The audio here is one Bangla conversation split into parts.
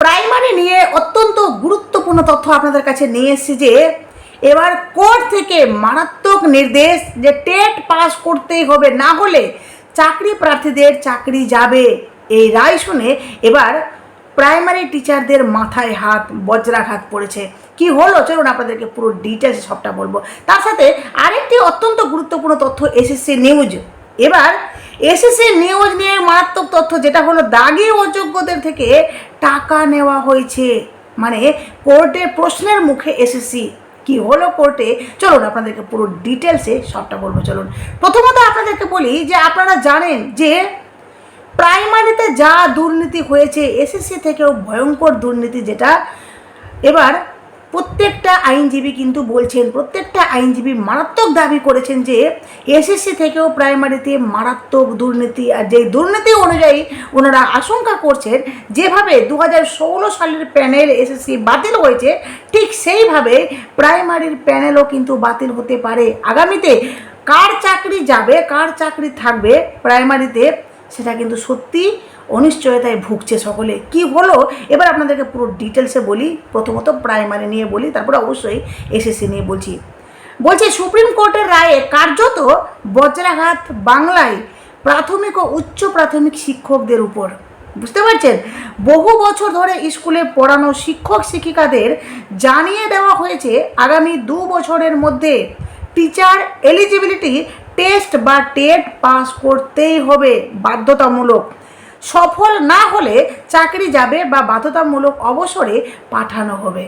প্রাইমারি নিয়ে অত্যন্ত গুরুত্বপূর্ণ তথ্য আপনাদের কাছে নিয়ে এসেছি যে এবার কোর্ট থেকে মারাত্মক নির্দেশ যে টেট পাস করতেই হবে, না হলে চাকরি প্রার্থীদের চাকরি যাবে। এই রায় শুনে এবার প্রাইমারি টিচারদের মাথায় হাত, বজ্রাঘাত পড়েছে। কি হলো? চলুন আপনাদেরকে পুরো ডিটেলস সবটা বলব। তার সাথে আরেকটি অত্যন্ত গুরুত্বপূর্ণ তথ্য এসএসসি নিউজ। এবার এসএসসি নিউজ নিয়ে মারাত্মক তথ্য, যেটা হলো দাগি অযোগ্যদের থেকে টাকা নেওয়া হয়েছে। মানে কোর্টে প্রশ্নের মুখে এসএসসি কি হলো কোর্টে? চলুন আপনাদেরকে পুরো ডিটেলসে সবটা বলব, চলুন। প্রথমত আপনাদেরকে বলি যে আপনারা জানেন যে প্রাইমারিতে যা দুর্নীতি হয়েছে এসএসসি থেকেও ভয়ঙ্কর দুর্নীতি যেটা, এবার প্রত্যেকটা আইনজীবী কিন্তু বলছেন, প্রত্যেকটা আইনজীবী মারাত্মক দাবি করেছেন যে এসএসসি থেকেও প্রাইমারিতে মারাত্মক দুর্নীতি আর যেই দুর্নীতি অনুযায়ী ওনারা আশঙ্কা করছেন, যেভাবে দু হাজার ষোলো সালের প্যানেল এসএসসি বাতিল হয়েছে, ঠিক সেইভাবে প্রাইমারির প্যানেলও কিন্তু বাতিল হতে পারে। আগামীতে কার চাকরি যাবে, কার চাকরি থাকবে প্রাইমারিতে, সেটা কিন্তু সত্যি অনিশ্চয়তায় ভুগছে সকলে। কি হলো? এবার আপনাদেরকে পুরো ডিটেলসে বলি। প্রথমত প্রাইমারি নিয়ে বলি, তারপরে অবশ্যই এসএসসি নিয়ে বলছি। বলছে, সুপ্রিম কোর্টের রায়ে কার্যত বজ্রাঘাত বাংলায় প্রাথমিক ও উচ্চ প্রাথমিক শিক্ষকদের উপর। বুঝতে পারছেন? বহু বছর ধরে স্কুলে পড়ানো শিক্ষক শিক্ষিকাদের জানিয়ে দেওয়া হয়েছে, আগামী দু বছরের মধ্যে টিচার এলিজিবিলিটি টেস্ট বা টেট পাস করতেই হবে। বাধ্যতামূলক। সফল না হলে চাকরি যাবে বা বাধ্যতামূলক অবসরে পাঠানো হবে।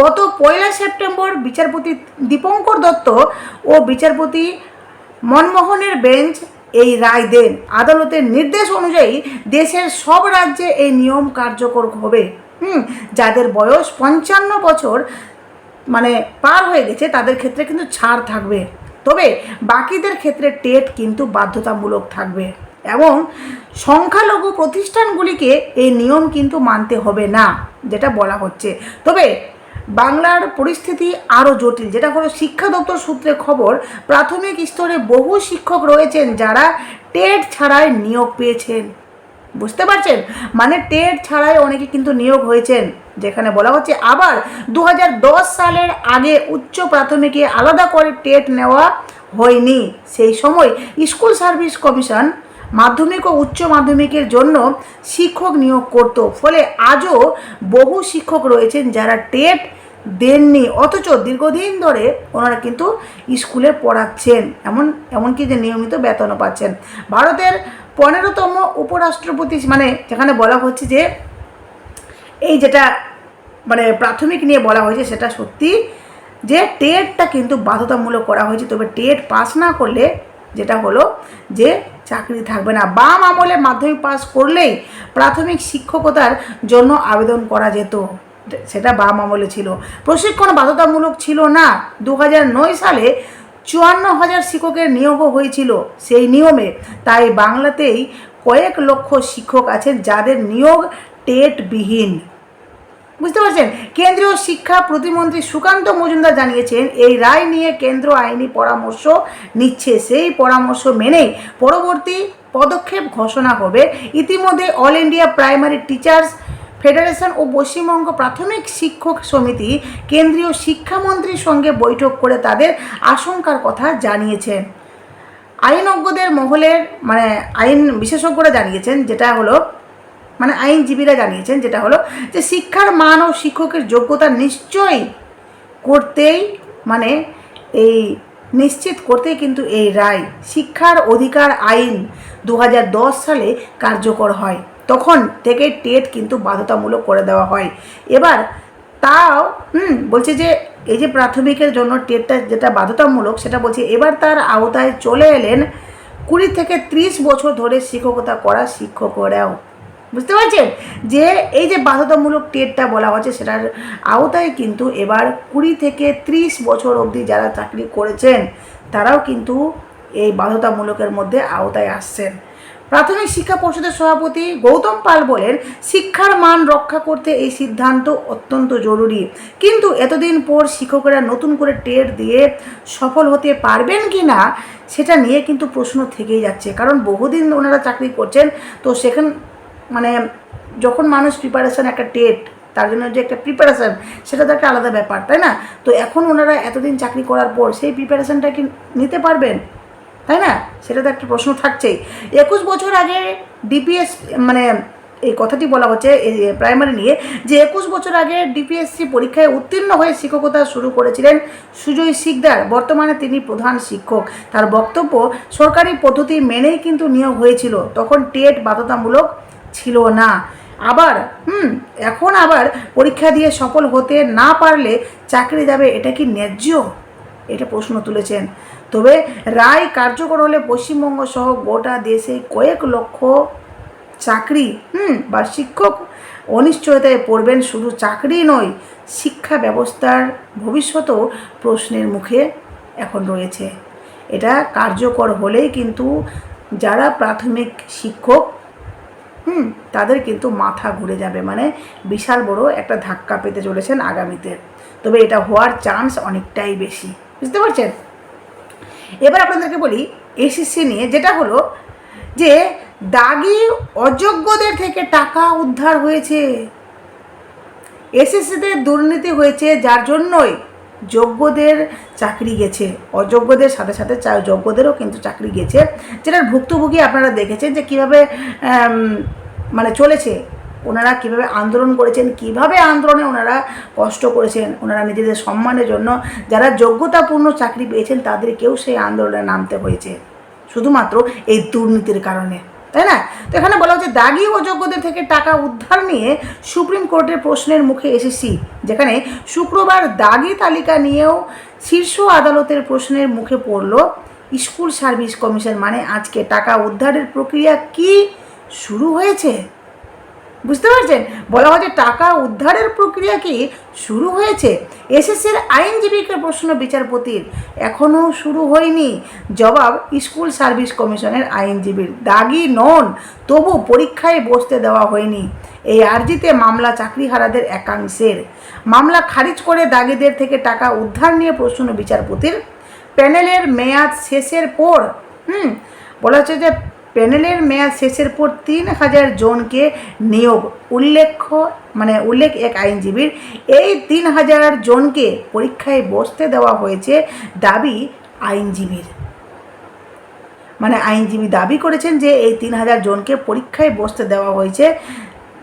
গত পয়লা সেপ্টেম্বর বিচারপতি দীপঙ্কর দত্ত ও বিচারপতি মনমোহনের বেঞ্চ এই রায় দেন। আদালতের নির্দেশ অনুযায়ী দেশের সব রাজ্যে এই নিয়ম কার্যকর হবে। হুম, যাদের বয়স পঞ্চান্ন বছর মানে পার হয়ে গেছে, তাদের ক্ষেত্রে কিন্তু ছাড় থাকবে। তবে বাকিদের ক্ষেত্রে টেট কিন্তু বাধ্যতামূলক থাকবে। এবং সংখ্যালঘু প্রতিষ্ঠানগুলিকে এই নিয়ম কিন্তু মানতে হবে না, যেটা বলা হচ্ছে। তবে বাংলার পরিস্থিতি আরও জটিল, যেটা হলো শিক্ষা দপ্তর সূত্রে খবর, প্রাথমিক স্তরে বহু শিক্ষক রয়েছেন যারা টেট ছাড়াই নিয়োগ পেয়েছেন। বুঝতে পারছেন? মানে টেট ছাড়াই অনেকে কিন্তু নিয়োগ হয়েছেন, যেখানে বলা হচ্ছে আবার দু হাজার দশ সালের আগে উচ্চ প্রাথমিকে আলাদা করে টেট নেওয়া হয়নি। সেই সময় স্কুল সার্ভিস কমিশন মাধ্যমিক ও উচ্চ মাধ্যমিকের জন্য শিক্ষক নিয়োগ করত। ফলে আজও বহু শিক্ষক রয়েছেন যারা টেট দেননি, অথচ দীর্ঘদিন ধরে ওনারা কিন্তু স্কুলে পড়াচ্ছেন। এমন, এমনকি যে নিয়মিত বেতনও পাচ্ছেন। ভারতের পনেরোতম উপরাষ্ট্রপতি মানে যেখানে বলা হচ্ছে যে, এই যেটা মানে প্রাথমিক নিয়ে বলা হয়েছে সেটা সত্যি যে টেটটা কিন্তু বাধ্যতামূলক করা হয়েছে। তবে টেট পাস না করলে যেটা হলো যে চাকরি থাকবে না। বাম আমলে মাধ্যমিক পাস করলেই প্রাথমিক শিক্ষকতার জন্য আবেদন করা যেত। সেটা বাম আমলে ছিল। প্রশিক্ষণ বাধ্যতামূলক ছিল না। দু সালে চুয়ান্ন হাজার শিক্ষকের নিয়োগও হয়েছিল সেই নিয়মে। তাই বাংলাতেই কয়েক লক্ষ শিক্ষক আছেন যাদের নিয়োগ টেটবিহীন। বুঝতে পারছেন? কেন্দ্রীয় শিক্ষা প্রতিমন্ত্রী সুকান্ত মজুমদার জানিয়েছেন, এই রায় নিয়ে কেন্দ্র আইনি পরামর্শ নিচ্ছে। সেই পরামর্শ মেনেই পরবর্তী পদক্ষেপ ঘোষণা হবে। ইতিমধ্যে all India primary teachers federation ও পশ্চিমবঙ্গ প্রাথমিক শিক্ষক সমিতি কেন্দ্রীয় শিক্ষামন্ত্রীর সঙ্গে বৈঠক করে তাদের আশঙ্কার কথা জানিয়েছেন। আইনজ্ঞদের মহলের মানে আইন বিশেষজ্ঞরা জানিয়েছেন, যেটা হলো মানে আইনজীবীরা জানিয়েছেন, যেটা হলো যে শিক্ষার মান ও শিক্ষকের যোগ্যতা নিশ্চয়ই করতেই মানে এই নিশ্চিত করতেই কিন্তু এই রায়, শিক্ষার অধিকার আইন দু হাজার দশ সালে কার্যকর হয়। তখন থেকে টেট কিন্তু বাধ্যতামূলক করে দেওয়া হয়। এবার তাও, হুম, বলছে যে এই যে প্রাথমিকের জন্য টেটটা যেটা বাধ্যতামূলক, সেটা বলছে এবার তার আওতায় চলে এলেন কুড়ি থেকে ত্রিশ বছর ধরে শিক্ষকতা করা শিক্ষকরাও। বুঝতে পারছেন? যে এই যে বাধ্যতামূলক টেটটা বলা হচ্ছে সেটার আওতায় কিন্তু এবার কুড়ি থেকে ত্রিশ বছর অবধি যারা চাকরি করেছেন, তারাও কিন্তু এই বাধ্যতামূলকের মধ্যে আওতায় আসছেন। প্রাথমিক শিক্ষা পর্ষদের সভাপতি গৌতম পাল বলেন, শিক্ষার মান রক্ষা করতে এই সিদ্ধান্ত অত্যন্ত জরুরি। কিন্তু এতদিন পর শিক্ষকেরা নতুন করে টেট দিয়ে সফল হতে পারবেন কি না সেটা নিয়ে কিন্তু প্রশ্ন থেকেই যাচ্ছে। কারণ বহুদিন ওনারা চাকরি করছেন, তো সেখান মানে যখন মানুষ প্রিপারেশান একটা টেট তার জন্য যে একটা প্রিপারেশান সেটা তো একটা আলাদা ব্যাপার, তাই না? তো এখন ওনারা এতদিন চাকরি করার পর সেই প্রিপারেশানটা কি নিতে পারবেন? তাই না? সেটা তো একটা প্রশ্ন থাকছেই। একুশ বছর আগে ডিপিএস মানে এই কথাটি বলা হচ্ছে এই প্রাইমারি নিয়ে যে একুশ বছর আগে ডিপিএসসি পরীক্ষায় উত্তীর্ণ হয়ে শিক্ষকতা শুরু করেছিলেন সুজয় শিকদার। বর্তমানে তিনি প্রধান শিক্ষক। তার বক্তব্য, সরকারি পদ্ধতি মেনেই কিন্তু নিয়োগ হয়েছিল। তখন টেট বাধ্যতামূলক ছিল না। আবার, হুম, এখন আবার পরীক্ষা দিয়ে সফল হতে না পারলে চাকরি যাবে, এটা কি ন্যায্য? এটা প্রশ্ন তুলেছেন। তবে রায় কার্যকর হলে পশ্চিমবঙ্গ সহ গোটা দেশে কয়েক লক্ষ চাকরি, হুম, বা শিক্ষক অনিশ্চয়তায় পড়বেন। শুধু চাকরি নয়, শিক্ষা ব্যবস্থার ভবিষ্যতও প্রশ্নের মুখে এখন রয়েছে। এটা কার্যকর হলেই কিন্তু যারা প্রাথমিক শিক্ষক হুম, তাদের কিন্তু মাথা ঘুরে যাবে। মানে বিশাল বড় একটা ধাক্কা পেতে চলেছেন আগামীতে। তবে এটা হওয়ার চান্স অনেকটাই বেশি। বুঝতে পারছেন? এবার আপনাদেরকে বলি এসএসসি নিয়ে, যেটা হলো যে দাগি অযোগ্যদের থেকে টাকা উদ্ধার হয়েছে। এসএসসিতে দুর্নীতি হয়েছে যার জন্যই যোগ্যদের চাকরি গেছে, অযোগ্যদের সাথে সাথে যোগ্যদেরও কিন্তু চাকরি গেছে, যেটার ভুক্তভোগী আপনারা দেখেছেন যে কীভাবে মানে চলেছে, ওনারা কীভাবে আন্দোলন করেছেন, কীভাবে আন্দোলনে ওনারা কষ্ট করেছেন, ওনারা নিজেদের সম্মানের জন্য যারা যোগ্যতাপূর্ণ চাকরি পেয়েছেন, তাদেরকেও সেই আন্দোলনে নামতে হয়েছে। শুধুমাত্র এই দুর্নীতির কারণে। তাই না? তো এখানে বলা হচ্ছে, দাগি অযোগ্যদের থেকে টাকা উদ্ধার নিয়ে সুপ্রিম কোর্টের প্রশ্নের মুখে এসেছি, যেখানে শুক্রবার দাগি তালিকা নিয়েও শীর্ষ আদালতের প্রশ্নের মুখে পড়ল, স্কুল সার্ভিস কমিশন। মানে আজকে টাকা উদ্ধারের প্রক্রিয়া কি শুরু হয়েছে? বুঝতে পারছেন? বলা হচ্ছে টাকা উদ্ধারের প্রক্রিয়া কি শুরু হয়েছে? এসএসসির আইনজীবীকে প্রশ্ন বিচারপতির। এখনও শুরু হয়নি। জবাব স্কুল সার্ভিস কমিশনের আইনজীবীর। দাগি নন, তবু পরীক্ষায় বসতে দেওয়া হয়নি। এই আর্জিতে মামলা চাকরিহারাদের একাংশের। মামলা খারিজ করে দাগিদের থেকে টাকা উদ্ধার নিয়ে প্রশ্ন বিচারপতির। প্যানেলের মেয়াদ শেষের পর, হুম, বলা হচ্ছে যে প্যানেলের মেয়াদ শেষের পর তিন হাজার জনকে নিয়োগ, উল্লেখ্য মানে উল্লেখ এক আইনজীবীর। এই তিন হাজার জনকে পরীক্ষায় বসতে দেওয়া হয়েছে দাবি আইনজীবীর। মানে আইনজীবী দাবি করেছেন যে এই তিন হাজার জনকে পরীক্ষায় বসতে দেওয়া হয়েছে,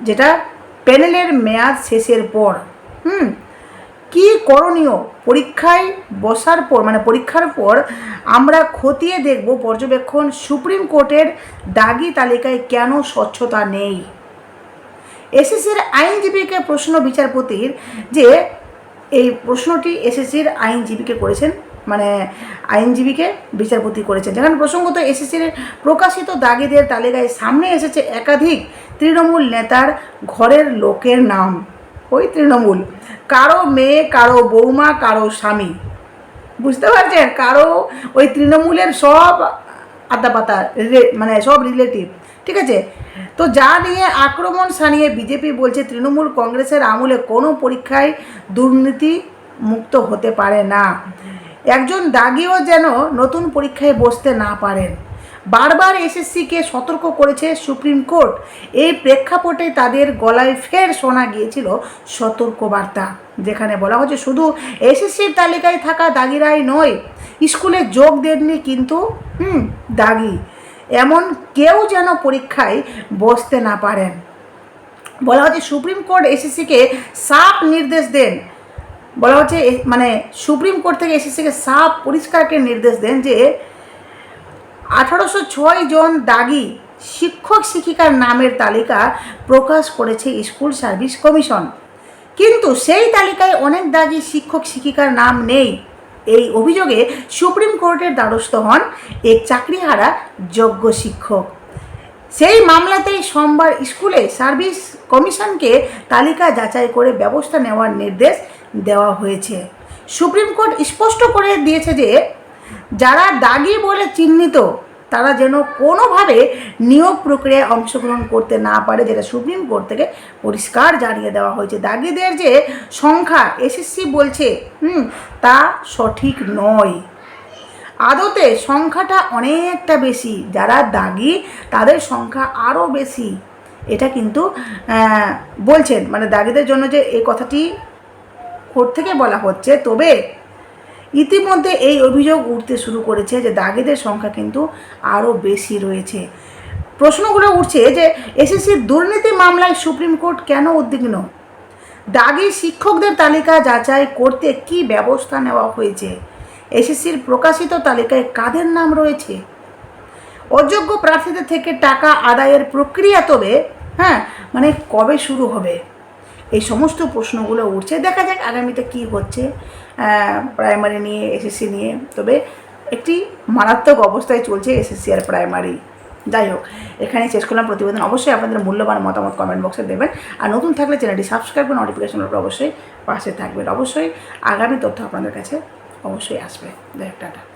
যেটা প্যানেলের মেয়াদ শেষের পর। হুম কি করণীয়? পরীক্ষায় বসার পর মানে পরীক্ষার পর আমরা খতিয়ে দেখব পর্যবেক্ষণ সুপ্রিম কোর্টের দাগি তালিকায় কেন স্বচ্ছতা নেই। এসএসসির আইনজীবীকে প্রশ্ন বিচারপতির যে এই প্রশ্নটি এসএসসির আইনজীবীকে করেছেন মানে আইনজীবীকে বিচারপতি করেছেন। যেখানে প্রসঙ্গত এসএসসির প্রকাশিত দাগিদের তালিকায় সামনে এসেছে একাধিক তৃণমূল নেতার ঘরের লোকের নাম। ওই তৃণমূল। কারও মেয়ে, কারও বৌমা, কারও স্বামী। বুঝতে পারছেন? কারও ওই তৃণমূলের সব আতাপাতা মানে সব রিলেটিভ ঠিক আছে? তো যা নিয়ে আক্রমণ সানিয়ে বিজেপি বলছে, তৃণমূল কংগ্রেসের আমলে কোনো পরীক্ষায় দুর্নীতি মুক্ত হতে পারে না। একজন দাগিও যেন নতুন পরীক্ষায় বসতে না পারেন। বারবার এসএসসিকে সতর্ক করেছে সুপ্রিম কোর্ট। এই প্রেক্ষাপটে তাদের গলায় ফের শোনা গিয়েছিল সতর্কবার্তা, যেখানে বলা হচ্ছে শুধু এসএসসির তালিকায় থাকা দাগিরাই নয়, স্কুলে যোগ দেননি কিন্তু, হুম, দাগি। এমন কেউ যেন পরীক্ষায় বসতে না পারেন। বলা হচ্ছে সুপ্রিম কোর্ট এসএসসিকে সাপ নির্দেশ দেন। বলা হচ্ছে মানে সুপ্রিম কোর্ট থেকে এসএসসিকে সাপ পরিষ্কার একটা নির্দেশ দেন যে আঠারোশো ছয় জন দাগি শিক্ষক শিক্ষিকার নামের তালিকা প্রকাশ করেছে স্কুল সার্ভিস কমিশন। কিন্তু সেই তালিকায় অনেক দাগি শিক্ষক শিক্ষিকার নাম নেই। এই অভিযোগে সুপ্রিম কোর্টের দ্বারস্থ হন এক চাকরিহারা যোগ্য শিক্ষক। সেই মামলাতেই সোমবার স্কুলে সার্ভিস কমিশনকে তালিকা যাচাই করে ব্যবস্থা নেওয়ার নির্দেশ দেওয়া হয়েছে। সুপ্রিম কোর্ট স্পষ্ট করে দিয়েছে যে যারা দাগি বলে চিহ্নিত, তারা যেন কোনোভাবে নিয়োগ প্রক্রিয়ায় অংশগ্রহণ করতে না পারে, যেটা সুপ্রিম কোর্ট থেকে পরিষ্কার জানিয়ে দেওয়া হয়েছে। দাগিদের যে সংখ্যা এসএসসি বলছে, হুম, তা সঠিক নয়। আদতে সংখ্যাটা অনেকটা বেশি। যারা দাগি, তাদের সংখ্যা আরও বেশি। এটা কিন্তু বলছেন। মানে দাগিদের জন্য যে এই কথাটি কোর্ট থেকে বলা হচ্ছে, তবে ইতিমধ্যে এই অভিযোগ উঠতে শুরু করেছে যে দাগিদের সংখ্যা কিন্তু আরও বেশি রয়েছে। প্রশ্নগুলো উঠছে যে এসএসসির দুর্নীতি মামলায় সুপ্রিম কোর্ট কেন উদ্বিগ্ন? দাগি শিক্ষকদের তালিকা যাচাই করতে কি ব্যবস্থা নেওয়া হয়েছে? এসএসসির প্রকাশিত তালিকায় কাদের নাম রয়েছে? অযোগ্য প্রার্থীদের থেকে টাকা আদায়ের প্রক্রিয়া তবে হ্যাঁ মানে কবে শুরু হবে? এই সমস্ত প্রশ্নগুলো উঠছে। দেখা যাক আগামীতে কি হচ্ছে প্রাইমারি নিয়ে এসএসসি নিয়ে। তবে একটি মারাত্মক অবস্থায় চলছে এসএসসি আর প্রাইমারি যাই হোক এখানে শেষ করলাম প্রতিবেদন। অবশ্যই আপনাদের মূল্যবান মতামত কমেন্ট বক্সে দেবেন। আর নতুন থাকলে চ্যানেলটি সাবস্ক্রাইব করে নোটিফিকেশন অবশ্যই পাশে থাকবেন। অবশ্যই আগামী তথ্য আপনাদের কাছে অবশ্যই আসবে। হোক, টাটা।